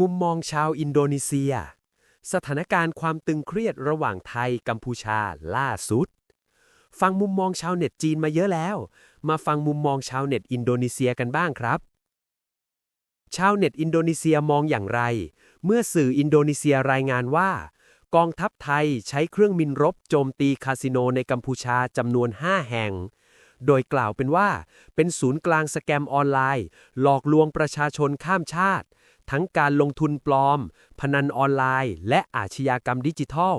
มุมมองชาวอินโดนีเซีย สถานการณ์ความตึงเครียดระหว่างไทยกัมพูชาล่าสุด ฟังมุมมองชาวเน็ตจีนมาเยอะแล้ว มาฟังมุมมองชาวเน็ตอินโดนีเซียกันบ้างครับ ชาวเน็ตอินโดนีเซียมองอย่างไร เมื่อสื่ออินโดนีเซียรายงานว่า กองทัพไทยใช้เครื่องมินรบโจมตีคาสิโนในกัมพูชาจำนวน 5 แห่งโดยกล่าวเป็นว่า เป็นศูนย์กลางสแกมออนไลน์ หลอกลวงประชาชนข้ามชาติ ทั้งการลงทุนปลอม พนันออนไลน์ และอาชญากรรมดิจิทัล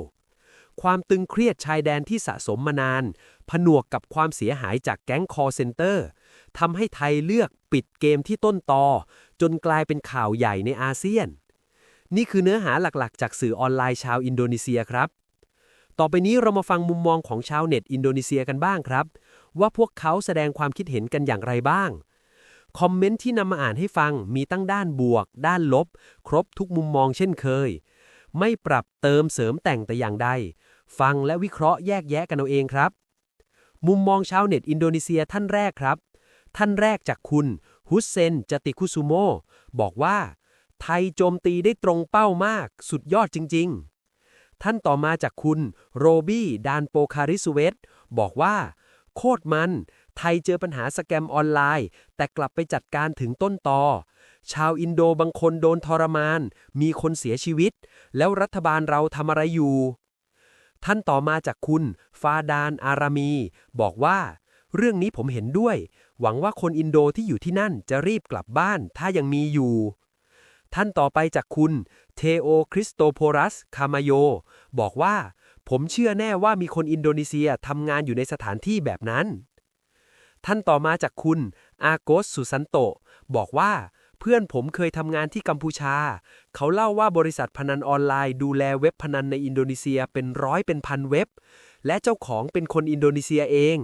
ความตึงเครียดชายแดนที่สะสมมานาน ผนวกกับความเสียหายจากแก๊งคอร์เซนเตอร์ทำให้ไทยเลือกปิดเกมที่ต้นตอ จนกลายเป็นข่าวใหญ่ในอาเซียน นี่คือเนื้อหาหลักๆ จากสื่อออนไลน์ชาวอินโดนีเซียครับ ต่อไปนี้เรามาฟังมุมมองของชาวเน็ตอินโดนีเซียกันบ้างครับ ว่าพวกเขาแสดงความคิดเห็นกันอย่างไรบ้าง คอมเมนต์ที่นำมาอ่านให้ฟังมีตั้งด้านบวก ด้านลบ ครบทุกมุมมองเช่นเคย ไม่ปรับเติมเสริมแต่งแต่อย่างใด ฟังและวิเคราะห์แยกแยะกันเอาเองครับ มุมมองชาวเน็ตอินโดนีเซียท่านแรกครับ ท่านแรกจากคุณ ฮุสเซน จติคุซุโมบอกว่า ไทยโจมตีได้ตรงเป้ามาก สุดยอดจริง ๆ ท่านต่อมาจากคุณ โรบี้ ดานโปคาริสุเวตบอกว่า โคตรมัน ไทยเจอปัญหาสแกมออนไลน์ แต่กลับไปจัดการถึงต้นตอ ชาวอินโดบางคนโดนทรมาน มีคนเสียชีวิต แล้วรัฐบาลเราทำอะไรอยู่ ท่านต่อมาจากคุณ ฟาดานอารามี บอกว่า เรื่องนี้ผมเห็นด้วย หวังว่าคนอินโดที่อยู่ที่นั่นจะรีบกลับบ้านถ้ายังมีอยู่ท่านต่อไปจากคุณ เทโอคริสโตโพรัส คามาโย บอกว่า ผมเชื่อแน่ว่ามีคนอินโดนีเซียทำงานอยู่ในสถานที่แบบนั้น ท่านต่อมาจากคุณ อาโกสสุสันโต บอกว่า เพื่อนผมเคยทำงานที่กัมพูชา เขาเล่าว่าบริษัทพนันออนไลน์ดูแลเว็บพนันในอินโดนีเซียเป็นร้อยเป็นพันเว็บ และเจ้าของเป็นคนอินโดนีเซียเอง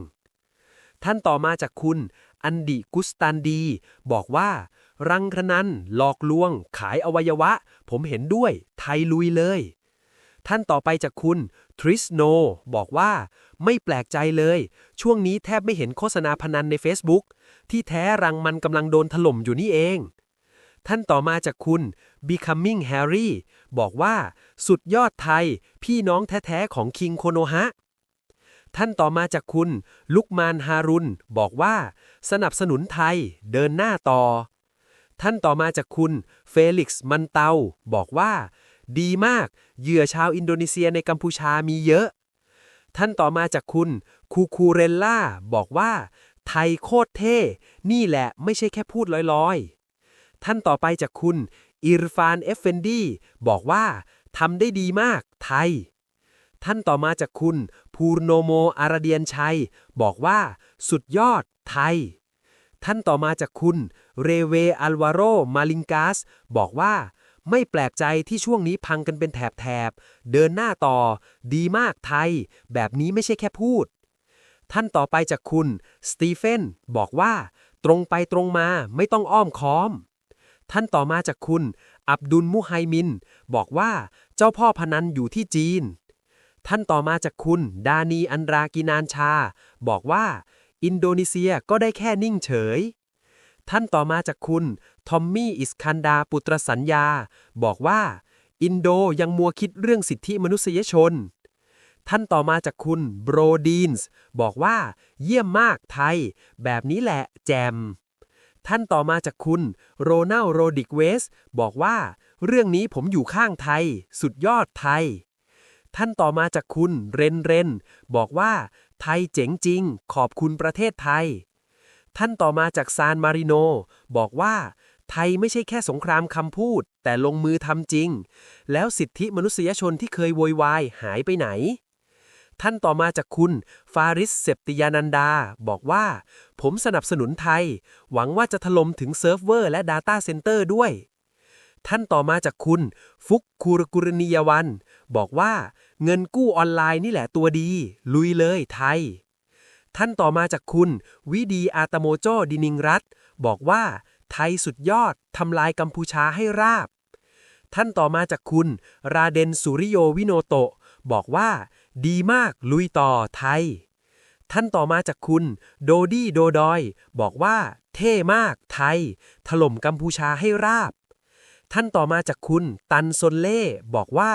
ท่านต่อมาจากคุณ อันดิกุสตันดี บอกว่า รังคนันหลอกลวง ขายอวัยวะ ผมเห็นด้วย ไทยลุยเลย ท่านต่อไปจากคุณทริสโนบอกว่า ไม่แปลกใจเลย ช่วงนี้แทบไม่เห็นโฆษณาพนันใน Facebook ที่แท้รังมันกำลังโดนถล่มอยู่นี่เอง ท่านต่อมาจากคุณ Becoming Harry บอกว่า สุดยอดไทย พี่น้องแท้ๆของคิงโคโนฮะท่านต่อมาจากคุณ ลุกมานฮารุนบอกว่า สนับสนุนไทย เดินหน้าต่อ ท่านต่อมาจากคุณ เฟลิกซ์มันเตา บอกว่า ดีมาก เหยื่อชาวอินโดนีเซียในกัมพูชามีเยอะ ท่านต่อมาจากคุณคูคูเรลล่าบอกว่า ไทยโคตรเท่ นี่แหละไม่ใช่แค่พูดลอยๆ ท่านต่อไปจากคุณอิรฟานเอฟเฟนดีบอกว่าทำได้ดีมาก ไทย ท่านต่อมาจากคุณพูรโนโมอาราเดียนชัย บอกว่า สุดยอด ไทย ท่านต่อมาจากคุณ เรเวอัลวาโรมาลิงกาส บอกว่า ไม่แปลกใจที่ช่วงนี้พังกันเป็นแถบๆ เดินหน้าต่อ ดีมากไทย แบบนี้ไม่ใช่แค่พูด ท่านต่อไปจากคุณ สตีเฟน บอกว่า ตรงไปตรงมาไม่ต้องอ้อมค้อม ท่านต่อมาจากคุณ อับดุลมุไฮมิน บอกว่าเจ้าพ่อพนันอยู่ที่จีน ท่านต่อมาจากคุณ ดานีอันรากินานชา บอกว่า อินโดนีเซียก็ได้แค่นิ่งเฉย ท่านต่อมาจากคุณทอมมี่อิสคันดาปุตรสัญญา บอกว่า อินโดยังมัวคิดเรื่องสิทธิมนุษยชน ท่านต่อมาจากคุณโบรดีนส์บอกว่า เยี่ยมมากไทย แบบนี้แหละแจม ท่านต่อมาจากคุณโรนัลโรดิกเวสบอกว่า เรื่องนี้ผมอยู่ข้างไทย สุดยอดไทย ท่านต่อมาจากคุณเรนเรนบอกว่า ไทยเจ๋งจริง ขอบคุณประเทศไทย ท่านต่อมาจากซานมาริโน บอกว่า ไทยไม่ใช่แค่สงครามคำพูด แต่ลงมือทำจริง แล้วสิทธิมนุษยชนที่เคยโวยวายหายไปไหน ท่านต่อมาจากคุณฟาริสเซปติยานันดา บอกว่า ผมสนับสนุนไทย หวังว่าจะถล่มถึงเซิร์ฟเวอร์และ Data Center ด้วยท่านต่อมาจากคุณ ฟุกคูรกุรณียวัน บอกว่า เงินกู้ออนไลน์นี่แหละตัวดี ลุยเลยไทย ท่านต่อมาจากคุณ วิดีอาตโมโจดินิงรัตบอกว่า ไทยสุดยอดทำลายกัมพูชาให้ราบ ท่านต่อมาจากคุณ ราเดนสุริโยวิโนโตบอกว่า ดีมากลุยต่อไทย ท่านต่อมาจากคุณ โดดี้โดดอย บอกว่า เท่มากไทย ถล่มกัมพูชาให้ราบ ท่านต่อมาจากคุณ ตันซนเล่บอกว่า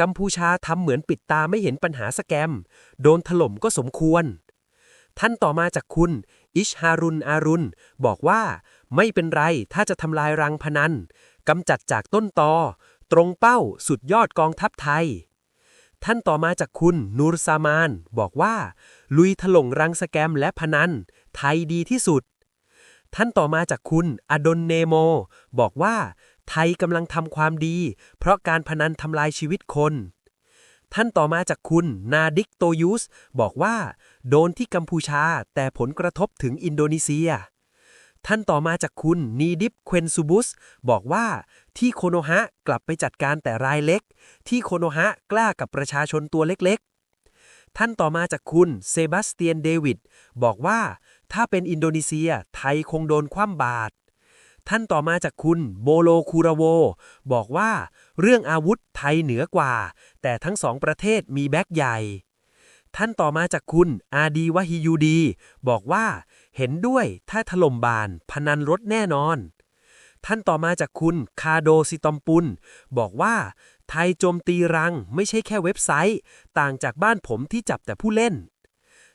กัมพูชาทำเหมือนปิดตาไม่เห็นปัญหาสแกม โดนถล่มก็สมควร ท่านต่อมาจากคุณ อิชฮารุนอารุนบอกว่า ไม่เป็นไรถ้าจะทำลายรังพนันกำจัดจากต้นตอ ตรงเป้าสุดยอดกองทัพไทย ท่านต่อมาจากคุณนูรซามาน บอกว่า ลุยถล่งรังสแกมและพนัน ไทยดีที่สุด ท่านต่อมาจากคุณอดนเนโม บอกว่า ไทยกำลังทำความดี เพราะการพนันทำลายชีวิตคน ท่านต่อมาจากคุณนาดิกโตยุส บอกว่า โดนที่กัมพูชาแต่ผลกระทบถึงอินโดนีเซีย ท่านต่อมาจากคุณนีดิฟเควนซูบุส บอกว่า ที่โคโนฮะกลับไปจัดการแต่รายเล็ก ที่โคโนฮะกล้ากับประชาชนตัวเล็กๆ ท่านต่อมาจากคุณเซบาสเตียนเดวิดบอกว่า ถ้าเป็นอินโดนีเซีย ไทยคงโดนคว่ำบาตร ท่านต่อมาจากคุณโบโลคูราโว บอกว่า เรื่องอาวุธไทยเหนือกว่า แต่ทั้งสองประเทศมีแบ็กใหญ่ ท่านต่อมาจากคุณอาดีวะฮิยูดี บอกว่า เห็นด้วยถ้าถล่มบาน พนันลดแน่นอน ท่านต่อมาจากคุณคาโดซิตอมปุนบอกว่า ไทยโจมตีรังไม่ใช่แค่เว็บไซต์ ต่างจากบ้านผมที่จับแต่ผู้เล่น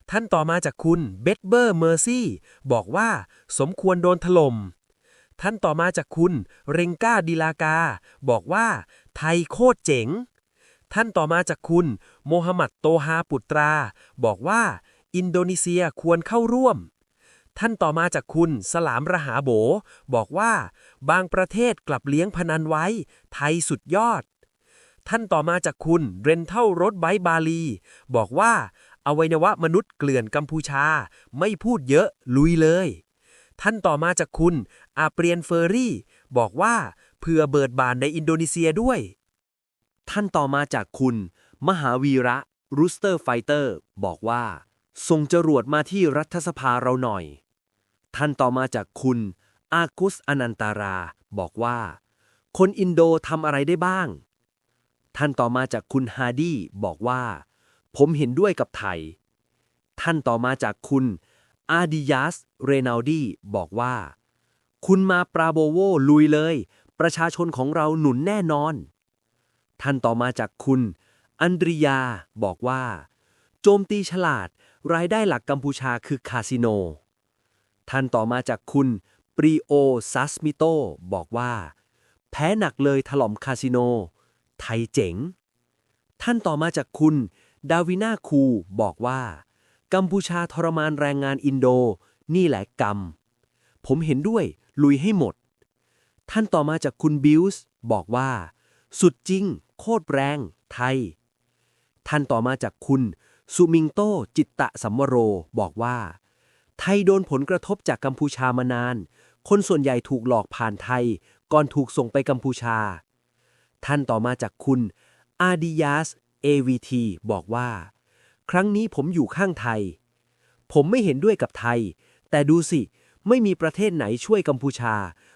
ท่านต่อมาจากคุณเบดเบอร์เมอร์ซี่บอกว่า สมควรโดนถล่ม ท่านต่อมาจากคุณเรงก้าดิลากา บอกว่า ไทยโคตรเจ๋ง ท่านต่อมาจากคุณโมฮัมหมัดโตฮาปุตรา บอกว่า อินโดนีเซียควรเข้าร่วม ท่านต่อมาจากคุณสลามระหาโบ บอกว่า บางประเทศกลับเลี้ยงพนันไว้ ไทยสุดยอด ท่านต่อมาจากคุณเรนเท่ารถไบค์บาลี บอกว่าอวัยวะมนุษย์เกลื่อนกัมพูชา ไม่พูดเยอะลุยเลย ท่านต่อมาจากคุณอาเปรียนเฟอร์รี่ บอกว่าเพื่อเบิดบานในอินโดนีเซียด้วย ท่านต่อมาจากคุณ มหาวีระรูสเตอร์ไฟเตอร์ บอกว่า ส่งจรวดมาที่รัฐสภาเราหน่อย ท่านต่อมาจากคุณ อากุสอนันตารา บอกว่า คนอินโดทำอะไรได้บ้าง ท่านต่อมาจากคุณฮาร์ดี้บอกว่า ผมเห็นด้วยกับไทย ท่านต่อมาจากคุณ อาดิยาส เรนาลดี บอกว่า คุณมาปราโบโวลุยเลย ประชาชนของเราหนุนแน่นอน ท่านต่อมาจากคุณ อันดริยา บอกว่า โจมตีฉลาด รายได้หลักกัมพูชาคือคาสิโน ท่านต่อมาจากคุณ ปรีโอซัสมิโต บอกว่า แพ้หนักเลยถล่มคาสิโน ไทยเจ๋ง ท่านต่อมาจากคุณ ดาวินาคู บอกว่า กัมพูชาทรมานแรงงานอินโด นี่แหละกรรม ผมเห็นด้วยลุยให้หมด ท่านต่อมาจากคุณบิลส์บอกว่า สุดจริง โคตรแรง ไทย ท่านต่อมาจากคุณสุมิงโตจิตตะสัมวโรบอกว่า ไทยโดนผลกระทบจากกัมพูชามานาน คนส่วนใหญ่ถูกหลอกผ่านไทย ก่อนถูกส่งไปกัมพูชา ท่านต่อมาจากคุณอาดิยาส AVT บอกว่า ครั้งนี้ผมอยู่ข้างไทย ผมไม่เห็นด้วยกับไทย แต่ดูสิ ไม่มีประเทศไหนช่วยกัมพูชา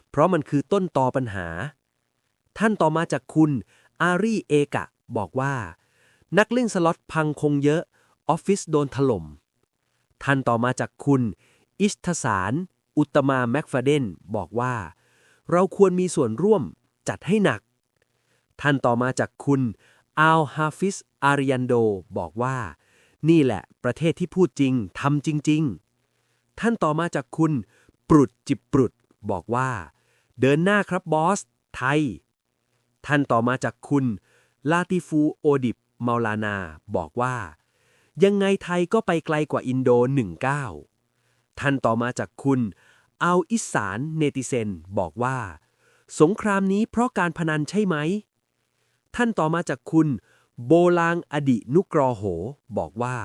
เพราะมันคือต้นตอปัญหา ท่านต่อมาจากคุณ อารีเอกะ บอกว่า นักเล่นสล็อตพังคงเยอะ ออฟฟิศโดนถล่ม ท่านต่อมาจากคุณ อิสทสาร อุตมาแม็กฟาเดน บอกว่า เราควรมีส่วนร่วมจัดให้หนัก ท่านต่อมาจากคุณอัลฮาฟิสอาริยันโด บอกว่า นี่แหละ ประเทศที่พูดจริงทำจริง ๆ ท่านต่อมาจากคุณ ปรุดจิบปรุด บอกว่า เดินหน้าครับบอส ไทย ท่านต่อมาจากคุณ ลาติฟูโอดิบเมาลานา บอกว่า ยังไงไทยก็ไปไกลกว่าอินโด 19 ท่านต่อมาจากคุณอัลอิสานเนติเซน บอกว่า สงครามนี้เพราะการพนันใช่ไหม ท่านต่อมาจากคุณ โบลางอดินุกรอโห บอกว่า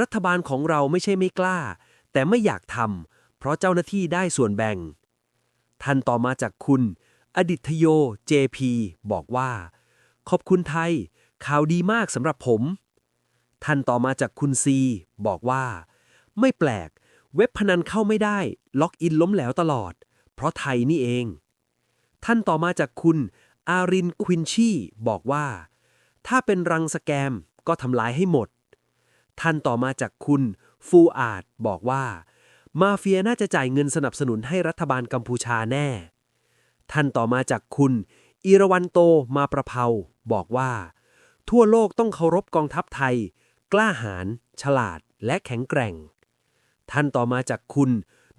รัฐบาลของเราไม่ใช่ไม่กล้า แต่ไม่อยากทำเพราะเจ้าหน้าที่ได้ส่วนแบ่ง ท่านต่อมาจากคุณ อดิทโย JP บอกว่า ขอบคุณไทย ข่าวดีมากสำหรับผม ท่านต่อมาจากคุณซีบอกว่า ไม่แปลก เว็บพนันเข้าไม่ได้ ล็อกอินล้มแล้วตลอด เพราะไทยนี่เอง ท่านต่อมาจากคุณ อารินควินชีบอกว่า ถ้าเป็นรังสแกมก็ทำลายให้หมด ท่านต่อมาจากคุณฟูอาดบอกว่า มาเฟียน่าจะจ่ายเงินสนับสนุนให้รัฐบาลกัมพูชาแน่ ท่านต่อมาจากคุณอิรวันโตมาประเพาบอกว่า ทั่วโลกต้องเคารพกองทัพไทย กล้าหาญฉลาดและแข็งแกร่ง ท่านต่อมาจากคุณ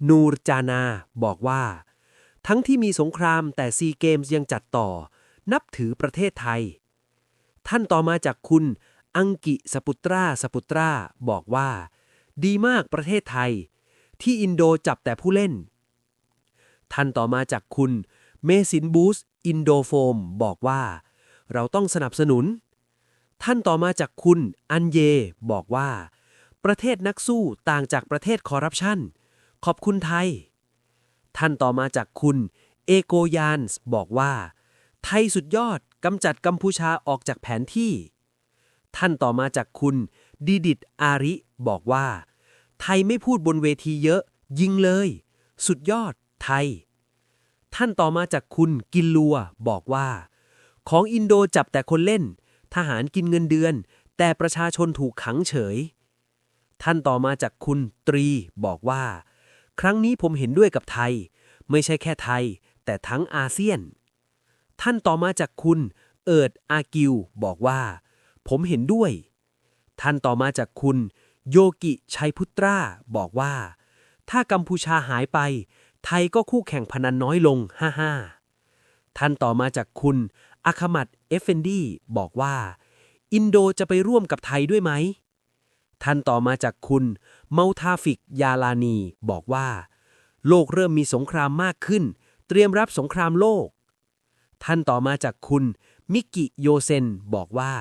นูรจานาบอกว่า ทั้งที่มีสงครามแต่ซีเกมส์ยังจัดต่อ นับถือประเทศไทย ท่านต่อมาจากคุณอังกิสปุตราสปุตราบอกว่า ดีมากประเทศไทย ที่อินโดจับแต่ผู้เล่น ท่านต่อมาจากคุณเมสินบูสอินโดโฟมบอกว่า เราต้องสนับสนุน ท่านต่อมาจากคุณอันเยบอกว่า ประเทศนักสู้ต่างจากประเทศคอร์รัปชันขอบคุณไทย ท่านต่อมาจากคุณเอโกยานส์บอกว่า ไทยสุดยอดกำจัดกัมพูชาออกจากแผนที่ ท่านต่อมาจากคุณดีดิตอาริ บอกว่า ไทยไม่พูดบนเวทีเยอะ ยิงเลย สุดยอด ไทย ท่านต่อมาจากคุณกินลัว บอกว่า ของอินโดจับแต่คนเล่น ทหารกินเงินเดือน แต่ประชาชนถูกขังเฉย ท่านต่อมาจากคุณตรี บอกว่า ครั้งนี้ผมเห็นด้วยกับไทย ไม่ใช่แค่ไทย แต่ทั้งอาเซียน ท่านต่อมาจากคุณ เอิดอากิว บอกว่า ผมเห็นด้วย ท่านต่อมาจากคุณ โยกิชัยพุตรา บอกว่า ถ้ากัมพูชาหายไป ไทยก็คู่แข่งพนันน้อยลง55ท่านต่อมาจากคุณอาคมัดเอฟเฟนดีบอกว่า อินโดจะไปร่วมกับไทยด้วยไหม ท่านต่อมาจากคุณเมาทาฟิกยาลานี บอกว่า โลกเริ่มมีสงครามมากขึ้น เตรียมรับสงครามโลก ท่านต่อมาจากคุณ มิกิโยเซนบอกว่า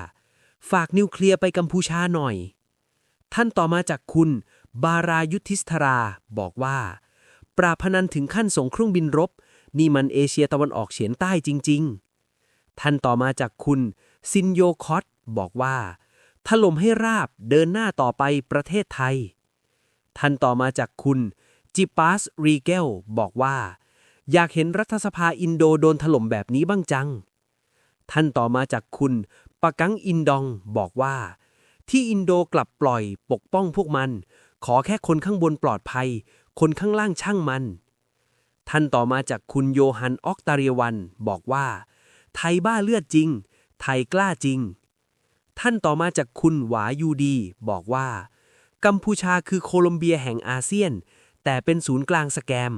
ฝากนิวเคลียร์ไปกัมพูชาหน่อย ท่านต่อมาจากคุณ บารายุทธิสธรา บอกว่า ปราพนันถึงขั้นส่งเครื่องบินรบ นี่มันเอเชียตะวันออกเฉียงใต้จริง ๆ ท่านต่อมาจากคุณ ซินโยคอตบอกว่า ถล่มให้ราบเดินหน้าต่อไปประเทศไทย ท่านต่อมาจากคุณจิปัสรีเกลบอกว่า อยากเห็นรัฐสภาอินโดโดนถล่มแบบนี้บ้างจัง ท่านต่อมาจากคุณปะกังอินดองบอกว่า ที่อินโดกลับปล่อยปกป้องพวกมัน ขอแค่คนข้างบนปลอดภัย คนข้างล่างช่างมัน ท่านต่อมาจากคุณโยฮันออกตาเรียวันบอกว่า ไทยบ้าเลือดจริง ไทยกล้าจริง ท่านต่อมาจากคุณหวายูดี บอกว่า กัมพูชาคือโคลอมเบียแห่งอาเซียน แต่เป็นศูนย์กลางสแกม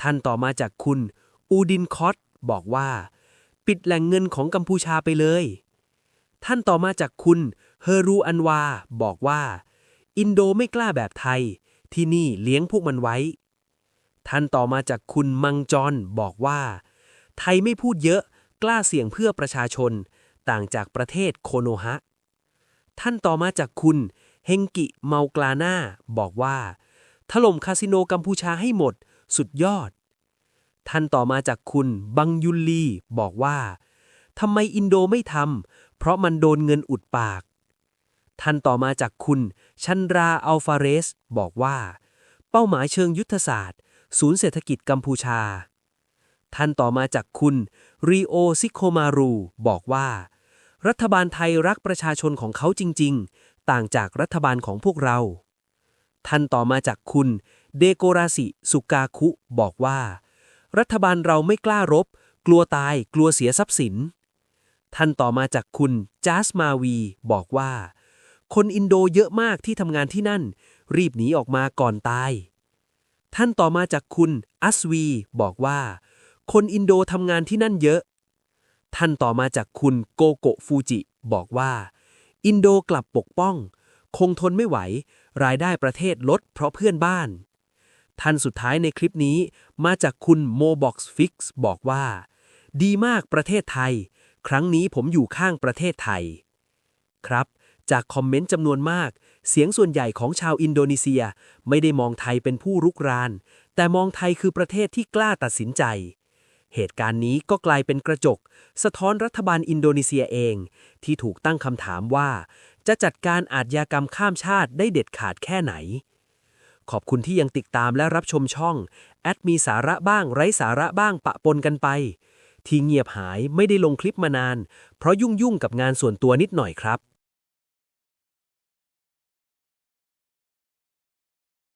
ท่านต่อมาจากคุณ อูดินคอตบอกว่า ปิดแหล่งเงินของกัมพูชาไปเลย ท่านต่อมาจากคุณเฮรูอันวาบอกว่า อินโดไม่กล้าแบบไทย ที่นี่เลี้ยงพวกมันไว้ ท่านต่อมาจากคุณมังจรบอกว่า ไทยไม่พูดเยอะกล้าเสี่ยงเพื่อประชาชน ต่างจากประเทศโคโนฮะ ท่านต่อมาจากคุณเฮงกิเมากลาน่าบอกว่า ถล่มคาสิโนกัมพูชาให้หมด สุดยอด ท่านต่อมาจากคุณบังยุลี บอกว่าทำไมอินโดไม่ทำเพราะมันโดนเงินอุดปาก ท่านต่อมาจากคุณ ชันราอัลฟาเรส บอกว่า เป้าหมายเชิงยุทธศาสตร์ ศูนย์เศรษฐกิจกัมพูชา ท่านต่อมาจากคุณรีโอซิโคมารู บอกว่า รัฐบาลไทยรักประชาชนของเขาจริง ๆ ต่างจากรัฐบาลของพวกเรา ท่านต่อมาจากคุณ เดโกราสิสุกาคุ บอกว่า รัฐบาลเราไม่กล้ารบ กลัวตายกลัวเสียทรัพย์สิน ท่านต่อมาจากคุณจัสมาวี บอกว่า คนอินโดเยอะมากที่ทำงานที่นั่น รีบหนีออกมาก่อนตาย ท่านต่อมาจากคุณอัสวี บอกว่า คนอินโดทำงานที่นั่นเยอะ ท่านต่อมาจากคุณโกโกฟูจิ บอกว่า อินโดกลับปกป้อง คงทนไม่ไหว รายได้ประเทศลดเพราะเพื่อนบ้าน ท่านสุดท้ายในคลิปนี้ มาจากคุณโมบ็อกซ์ฟิกซ์บอกว่า ดีมากประเทศไทย ครั้งนี้ผมอยู่ข้างประเทศไทย ครับ จากคอมเมนต์จำนวนมาก เสียงส่วนใหญ่ของชาวอินโดนีเซียไม่ได้มองไทยเป็นผู้รุกราน แต่มองไทยคือประเทศที่กล้าตัดสินใจเหตุการณ์นี้ก็กลายเป็นกระจก สะท้อนรัฐบาลอินโดนีเซียเอง ที่ถูกตั้งคำถามว่า จะจัดการอาชญากรรมข้ามชาติได้เด็ดขาดแค่ไหน ขอบคุณที่ยังติดตามและรับชมช่องแอดมีสาระบ้างไร้สาระบ้างปะปนกันไป ที่เงียบหายไม่ได้ลงคลิปมานาน เพราะยุ่งยุ่งๆกับงานส่วนตัวนิดหน่อยครับ